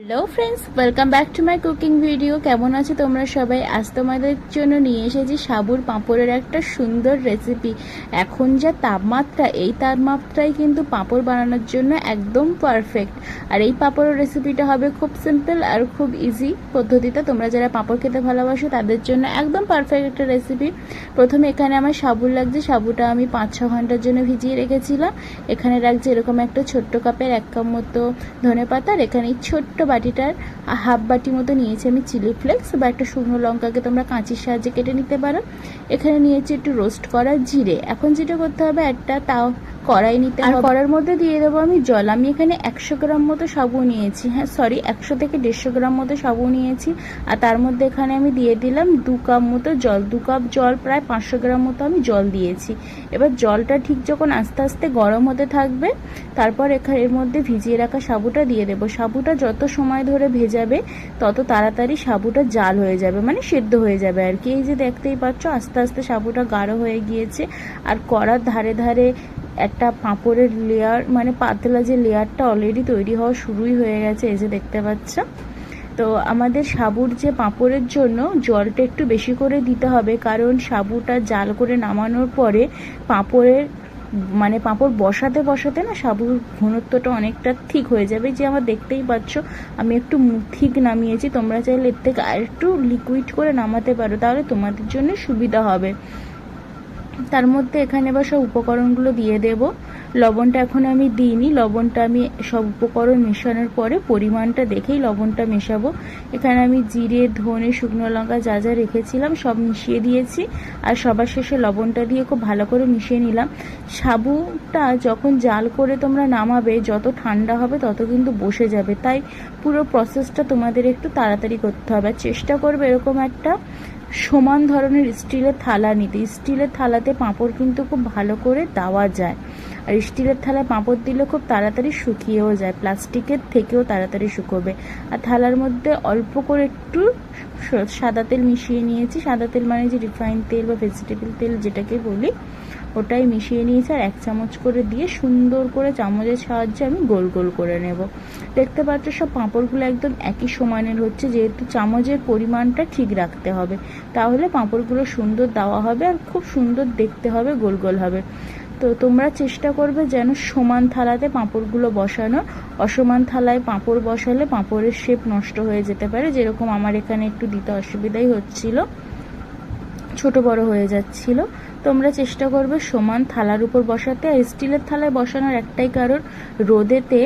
Hello friends welcome back to my cooking video কেমন আছো তোমরা সবাই? আজ তোমাদের জন্য নিয়ে এসেছি সাবুর পাঁপড়ের একটা সুন্দর রেসিপি এখন যা তাপমাত্রা, এই তাপমাত্রায় কিন্তু পাঁপড় বানানোর জন্য একদম পারফেক্ট আর এই পাঁপড়ের রেসিপিটা হবে খুব সিম্পল আর খুব ইজি পদ্ধতিতে। তোমরা যারা পাঁপড় খেতে ভালোবাসো, তাদের জন্য একদম পারফেক্ট একটা রেসিপি প্রথমে এখানে আমার সাবু লাগছে। সাবুটা আমি পাঁচ, ছ ঘণ্টার জন্য ভিজিয়ে রেখেছিলাম। এখানে রাখছি এরকম একটা ছোট্ট কাপের এক কাপ মতো ধনে পাতা আর এখানে ছোট্ট বাটিটার হাফ বাটি মতো নিয়েছি আমি চিলি ফ্লেক্স বা একটা শুকনো লঙ্কাকে তোমরা কাঁচির সাহায্যে কেটে নিতে পারো। এখানে নিয়েছি একটু রোস্ট করা জিরে। এখন যেটা করতে হবে একটা তাও কড়াই নিতে আর কড়ার মধ্যে দিয়ে দেবো আমি জল। আমি এখানে একশো গ্রাম মতো সাবু নিয়েছি। হ্যাঁ সরি একশো থেকে দেড়শো গ্রাম মতো সাবু নিয়েছি। আর তার মধ্যে এখানে আমি দিয়ে দিলাম দু কাপ মতো জল। দু কাপ জল প্রায় পাঁচশো গ্রাম মতো আমি জল দিয়েছি। এবার জলটা ঠিক যখন আস্তে আস্তে গরম হতে থাকবে তারপর এখানে এর মধ্যে ভিজিয়ে রাখা সাবুটা দিয়ে দেবো। সাবুটা যত সময় ধরে ভেজাবে তত তাড়াতাড়ি সাবুটা জাল হয়ে যাবে মানে সেদ্ধ হয়ে যাবে আর কি। এই যে দেখতেই পাচ্ছ আস্তে আস্তে সাবুটা গাঢ় হয়ে গিয়েছে। আর কড়ার ধারে ধারে একটা পাঁপড়ের লেয়ার মানে পাতলা যে লেয়ারটা অলরেডি তৈরি হওয়া শুরুই হয়ে গেছে, এই যে দেখতে পাচ্ছ। তো আমাদের সাবুর যে পাঁপড়ের জন্য জলটা একটু বেশি করে দিতে হবে, কারণ সাবুটা জাল করে নামানোর পরে পাঁপড়ের মানে পাঁপড় বসাতে বসাতে না সাবুর ঘনত্বটা অনেকটা ঠিক হয়ে যাবে। যে আমার দেখতেই পাচ্ছ, আমি একটু ঠিক নামিয়েছি, তোমরা চাইলে এর থেকে আর একটু লিকুইড করে নামাতে পারো, তাহলে তোমাদের জন্য সুবিধা হবে। তার মধ্যে এখানে এবার সব উপকরণগুলো দিয়ে দেব। লবণটা এখন আমি দিইনি, লবণটা আমি সব উপকরণ মেশানোর পরে পরিমাণটা দেখেই লবণটা মেশাবো। এখানে আমি জিরে, ধনে, শুকনো লঙ্কা যা যা রেখেছিলাম সব মিশিয়ে দিয়েছি আর সবার শেষে লবণটা দিয়ে খুব ভালো করে মিশিয়ে নিলাম। সাবুটা যখন জাল করে তোমরা নামাবে, যত ঠান্ডা হবে তত কিন্তু বসে যাবে। তাই পুরো প্রসেসটা তোমাদের একটু তাড়াতাড়ি করতে হবে। চেষ্টা করবে এরকম একটা সমান ধরনের স্টিলের থালা নিতে। স্টিলের থালাতে পাঁপড় কিন্তু খুব ভালো করে দেওয়া যায়। আর স্টিলের থালায় পাঁপড় দিলে খুব তাড়াতাড়ি শুকিয়েও যায়, প্লাস্টিকের থেকেও তাড়াতাড়ি শুকোবে। আর থালার মধ্যে অল্প করে একটু সাদা তেল মিশিয়ে নিয়েছি। সাদা তেল মানে যে রিফাইন তেল বা ভেজিটেবল তেল যেটাকে বলি, ওটাই মিশিয়ে নিয়েছি আর এক চামচ করে দিয়ে সুন্দর করে চামচের সাহায্যে আমি গোল গোল করে নেব। দেখতে পাচ্ছ সব পাঁপড়গুলো একদম একই সমানের হচ্ছে, যেহেতু চামচের পরিমাণটা ঠিক রাখতে হবে। তাহলে পাঁপড়গুলো সুন্দর দেওয়া হবে আর খুব সুন্দর দেখতে হবে, গোল গোল হবে। তো তোমরা চেষ্টা করবে যেন সমান থালাতে পাঁপড়গুলো বসানো অসমান থালায় পাঁপড় বসালে পাঁপড়ের শেপ নষ্ট হয়ে যেতে পারে, যেরকম আমার এখানে একটু দিতে অসুবিধাই হচ্ছিল। ছোট বড় হয়ে যাচ্ছিল। তোমরা চেষ্টা করবে সমান থালার উপর বসাতে। আর স্টিলের থালায় বসানোর একটাই কারণ, রোদেতে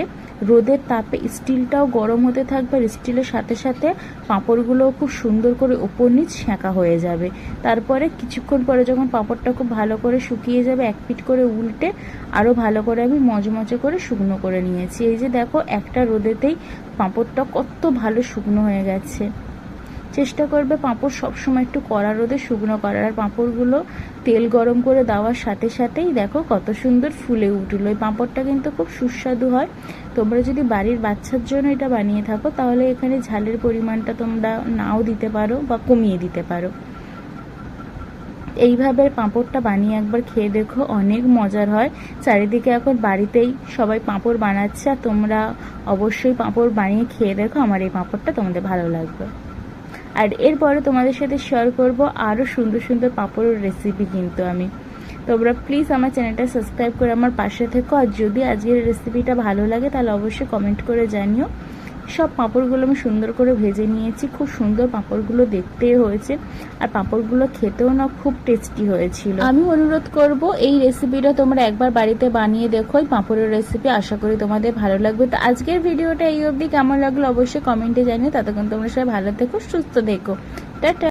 রোদের তাপে স্টিলটাও গরম হতে থাকবে আর স্টিলের সাথে সাথে পাঁপড়গুলোও খুব সুন্দর করে ওপর নিচ সেঁকা হয়ে যাবে। তারপরে কিছুক্ষণ পরে যখন পাঁপড়টা খুব ভালো করে শুকিয়ে যাবে, এক পিট করে উল্টে আরও ভালো করে আমি মজমজে করে শুকনো করে নিয়েছি। এই যে দেখো, একটা রোদেতেই পাঁপড়টা কত ভালো শুকনো হয়ে গেছে। চেষ্টা করবে পাঁপড় সবসময় একটু কড়া রোদে শুকনো করার। আর পাঁপড়গুলো তেল গরম করে দেওয়ার সাথে সাথেই দেখো কত সুন্দর ফুলে উঠল। এই পাঁপড়টা কিন্তু খুব সুস্বাদু হয়। তোমরা যদি বাড়ির বাচ্চার জন্য এটা বানিয়ে থাকো, তাহলে এখানে ঝালের পরিমাণটা তোমরা নাও দিতে পারো বা কমিয়ে দিতে পারো। এইভাবে পাঁপড়টা বানিয়ে একবার খেয়ে দেখো, অনেক মজার হয়। চারিদিকে এখন বাড়িতেই সবাই পাঁপড় বানাচ্ছে, আর তোমরা অবশ্যই পাঁপড় বানিয়ে খেয়ে দেখো, আমার এই পাঁপড়টা তোমাদের ভালো লাগবে। আর এরপরে তোমাদের সাথে শেয়ার করব আরও সুন্দর সুন্দর পাঁপড়ের রেসিপি কিন্তু আমি। তোমরা প্লিজ আমার চ্যানেলটা সাবস্ক্রাইব করে আমার পাশে থেকো। আর যদি আজকের রেসিপিটা ভালো লাগে, তাহলে অবশ্যই কমেন্ট করে জানিও। সব পাঁপড়গুলো আমি সুন্দর করে ভেজে নিয়েছি। খুব সুন্দর পাঁপড়গুলো দেখতে হয়েছে। আর পাঁপড়গুলো খেতেও না খুব টেস্টি হয়েছিল। আমি অনুরোধ করব, এই রেসিপিটা তোমরা একবার বাড়িতে বানিয়ে দেখো, এই পাঁপড়ের রেসিপি আশা করি তোমাদের ভালো লাগবে। তো আজকের ভিডিওটা এই অবধি। কেমন লাগল অবশ্যই কমেন্টে জানিয়ে ততক্ষণ তোমরা সবাই ভালো থেকো, সুস্থ থেকো। টাটা।